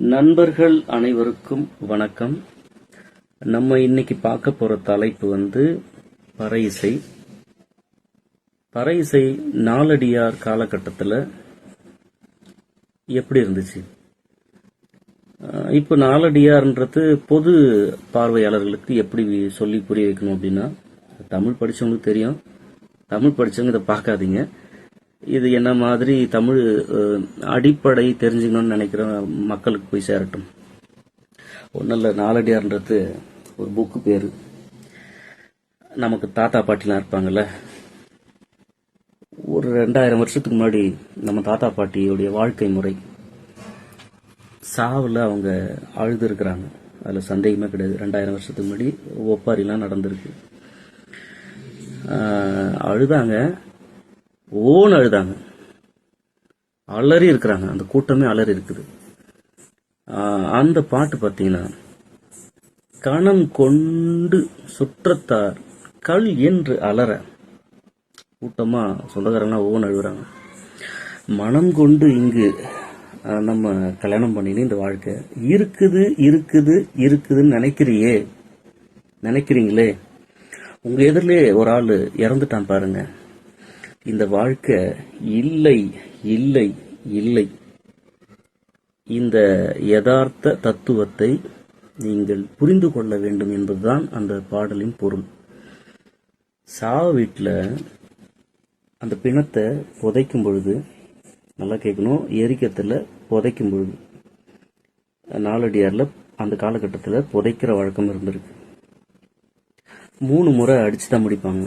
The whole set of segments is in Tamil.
நண்பர்கள் அனைவருக்கும் வணக்கம். நம்ம இன்னைக்கு பார்க்க போற தலைப்பு வந்து பறை இசை பறை இசை நாலடியார் காலகட்டத்தில் எப்படி இருந்துச்சு? இப்போ நாலடியார்ன்றது பொது பார்வையாளர்களுக்கு எப்படி சொல்லி புரிய வைக்கணும் அப்படின்னா தமிழ் படித்தவங்களுக்கு தெரியும். தமிழ் படித்தவங்க இதை பார்க்காதீங்க. இது என்ன மாதிரி தமிழ் அடிப்படை தெரிஞ்சுக்கணும்னு நினைக்கிற மக்களுக்கு போய் சேரட்டும். ஒன்றும் இல்லை நாலடியார்ன்றது ஒரு புக்கு பேர். நமக்கு தாத்தா பாட்டிலாம் இருப்பாங்கல்ல. ஒரு ரெண்டாயிரம் வருஷத்துக்கு முன்னாடி நம்ம தாத்தா பாட்டியுடைய வாழ்க்கை முறை. சாவில் அவங்க அழுது இருக்கிறாங்க அதில் சந்தேகமே கிடையாது. ரெண்டாயிரம் வருஷத்துக்கு முன்னாடி ஒப்பாரிலாம் நடந்திருக்கு. அழுதாங்க. ஓன்னு அழுதாங்க. அலறி இருக்கிறாங்க. அந்த கூட்டமே அலறி இருக்குது. ஆஹ் அந்த பாட்டு பார்த்தீங்கன்னா கணம் கொண்டு சுற்றத்தார் கல் என்று அலற. கூட்டமா சொந்தக்காரங்களாம் ஓன்னு அழுகுறாங்க. மனம் கொண்டு இங்கு நம்ம கல்யாணம் பண்ணினு இந்த வாழ்க்கை. இருக்குது இருக்குது இருக்குதுன்னு நினைக்கிறியே. நினைக்கிறீங்களே? உங்க எதிரிலே ஒரு ஆள் இறந்துட்டான் பாருங்க. இந்த வாழ்க்கை இல்லை இல்லை இல்லை. இந்த யதார்த்த தத்துவத்தை நீங்கள் புரிந்து கொள்ள வேண்டும் என்பதுதான் அந்த பாடலின் பொருள். சாவ வீட்டில் அந்த பிணத்தை புதைக்கும் பொழுது நல்லா கேட்கணும் எரிக்கத்தில் புதைக்கும் பொழுது நாலடியாரில் அந்த காலகட்டத்தில் புதைக்கிற வழக்கம் இருந்திருக்கு. மூணு முறை அடிச்சு தான் முடிப்பாங்க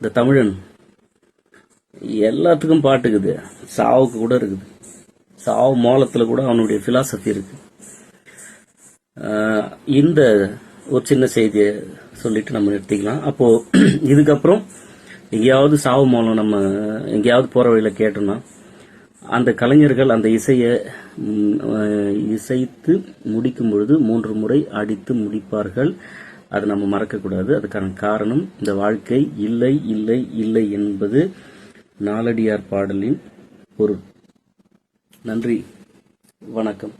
இந்த தமிழன். எல்லாத்துக்கும் பாட்டுக்குது சாவுக்கு கூட இருக்குது. சாவு மோலத்தில் கூட அவனுடைய ஃபிலாசபி இருக்கு. இந்த ஒரு சின்ன செய்தியை சொல்லிட்டு நம்ம நிறுத்திக்கலாம். அப்போ இதுக்கப்புறம் எங்கேயாவது சாவு மூலம் நம்ம எங்கேயாவது போற வழியில கேட்டோம்னா அந்த கலைஞர்கள் அந்த இசையை இசைத்து முடிக்கும் பொழுது மூன்று முறை அடித்து முடிப்பார்கள். அதை நம்ம மறக்கக்கூடாது. அதுக்கான காரணம் இந்த வாழ்க்கை இல்லை இல்லை இல்லை என்பது நாலடியார் பாடலின் பொருள். நன்றி. வணக்கம்.